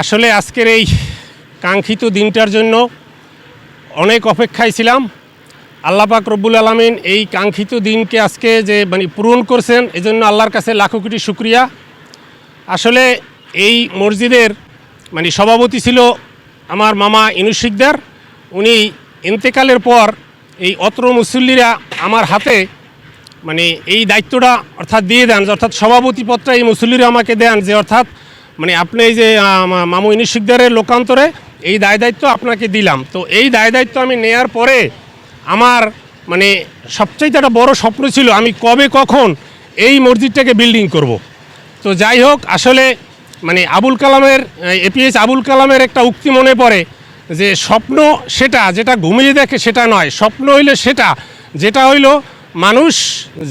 আসলে আজকের এই কাঙ্ক্ষিত দিনটার জন্য অনেক অপেক্ষায় ছিলাম। আল্লাহ পাক রব্বুল আলমিন এই কাঙ্ক্ষিত দিনকে আজকে যে মানে পূরণ করছেন, এজন্য আল্লাহর কাছে লাখো কোটি শুক্রিয়া। আসলে এই মসজিদের মানে সভাপতি ছিল আমার মামা ইনুস শিকদার। উনি ইন্তেকালের পর এই অত্র মুসল্লিরা আমার হাতে মানে এই দায়িত্বটা অর্থাৎ দিয়ে দেন অর্থাৎ সভাপতি পদটা এই মুসল্লিরা আমাকে দেন, যে অর্থাৎ মানে আপনি এই যে মামু ইনুস শিকদারের লোকান্তরে এই দায় দায়িত্ব আপনাকে দিলাম তো এই দায় দায়িত্ব আমি নেয়ার পরে আমার মানে সবচাইতে একটা বড় স্বপ্ন ছিল, আমি কবে কখন এই মসজিদটাকে বিল্ডিং করব। তো যাই হোক, আসলে মানে আবুল কালামের এপিএস আবুল কালামের একটা উক্তি মনে পড়ে যে স্বপ্ন সেটা, যেটা ঘুমিয়ে দেখে সেটা নয়, স্বপ্ন হইলে সেটা, যেটা হইল মানুষ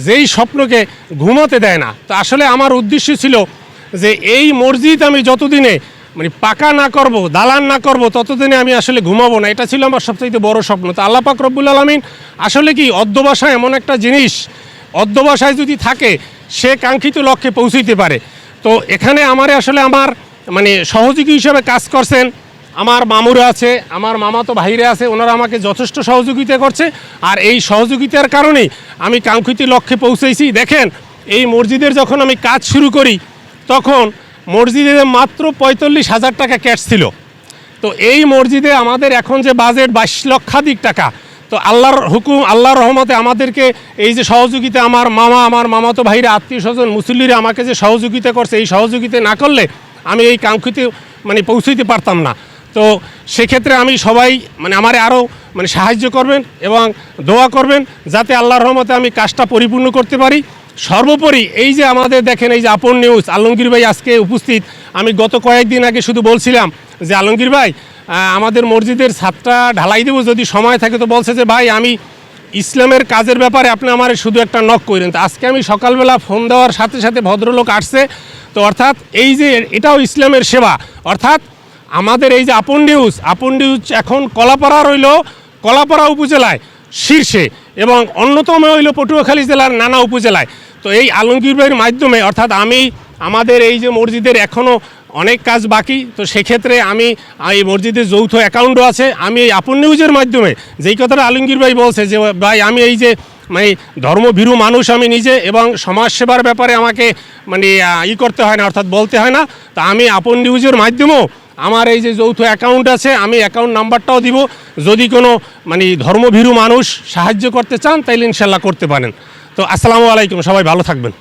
যেই স্বপ্নকে ঘুমোতে দেয় না। তো আসলে আমার উদ্দেশ্য ছিল যে এই মসজিদ আমি যতদিনে মানে পাকা না করব, দালান না করব, ততদিনে আমি আসলে ঘুমাবো না। এটা ছিল আমার সবচাইতে বড় স্বপ্ন। তো আল্লাহ পাক রব্বুল আলমিন আসলে কি অধ্যবাসা এমন একটা জিনিস অধ্যবাসায় যদি থাকে, সে কাঙ্ক্ষিত লক্ষ্যে পৌঁছইতে পারে। তো এখানে আমারে আসলে আমার মানে সহযোগী হিসেবে কাজ করছেন আমার মামুরা আছে, আমার মামাতো ভাইরা আছে, ওনারা আমাকে যথেষ্ট সহযোগিতা করছে। আর এই সহযোগিতার কারণেই আমি কাঙ্ক্ষিত লক্ষ্যে পৌঁছেছি। দেখেন, এই মসজিদের যখন আমি কাজ শুরু করি, তখন মসজিদে মাত্র পঁয়তাল্লিশ হাজার টাকা ক্যাশ ছিল। তো এই মসজিদে আমাদের এখন যে বাজেট বাইশ লক্ষাধিক টাকা, তো আল্লাহর হুকুম, আল্লাহর রহমতে আমাদেরকে এই যে সহযোগিতা, আমার মামা, আমার মামাতো ভাইরা, আত্মীয় স্বজন, মুসল্লিরা আমাকে যে সহযোগিতা করছে, এই সহযোগিতা না করলে আমি এই কাঙ্ক্ষিত মানে পৌঁছইতে পারতাম না। তো সেক্ষেত্রে আমি সবাই মানে আমারে আরও মানে সাহায্য করবেন এবং দোয়া করবেন যাতে আল্লাহর রহমতে আমি কাজটা পরিপূর্ণ করতে পারি। সর্বোপরি এই যে আমাদের দেখেন, এই যে আপন নিউজ আলমগীর ভাই আজকে উপস্থিত। আমি গত কয়েকদিন আগে শুধু বলছিলাম যে, আলমগীর ভাই আমাদের মসজিদের ছাদটা ঢালাই দেবো যদি সময় থাকে তো বলছে যে, ভাই, আমি ইসলামের কাজের ব্যাপারে আপনি আমার শুধু একটা নক করেন। তো আজকে আমি সকালবেলা ফোন দেওয়ার সাথে সাথে ভদ্রলোক আসছে। তো অর্থাৎ এই যে এটাও ইসলামের সেবা। অর্থাৎ আমাদের এই যে আপন নিউজ আপন নিউজ এখন কলাপাড়া রইল, কলাপাড়া উপজেলায় শীর্ষে এবং অন্যতম হইল পটুয়াখালী জেলার নানা উপজেলায়। তো এই আলমগীর ভাইয়ের মাধ্যমে, অর্থাৎ আমি, আমাদের এই যে মসজিদের এখনও অনেক কাজ বাকি, তো সেক্ষেত্রে আমি, এই মসজিদের যৌথ অ্যাকাউন্টও আছে। আমি এই আপন নিউজের মাধ্যমে, যেই কথাটা আলমগীর ভাই বলছে, যে ভাই, আমি এই যে মানে ধর্মভীরু মানুষ আমি নিজে এবং সমাজসেবার ব্যাপারে আমাকে মানে ই করতে হয় না, অর্থাৎ বলতে হয় না। তা আমি আপন নিউজের মাধ্যমেও আমার এই যে যৌথ অ্যাকাউন্ট আছে, আমি অ্যাকাউন্ট নাম্বারটাও দিব। যদি কোনো মানে ধর্মভীরু মানুষ সাহায্য করতে চান, তাইলে ইনশাল্লাহ করতে পারেন। তো আসসালামু আলাইকুম, সবাই ভালো থাকবেন।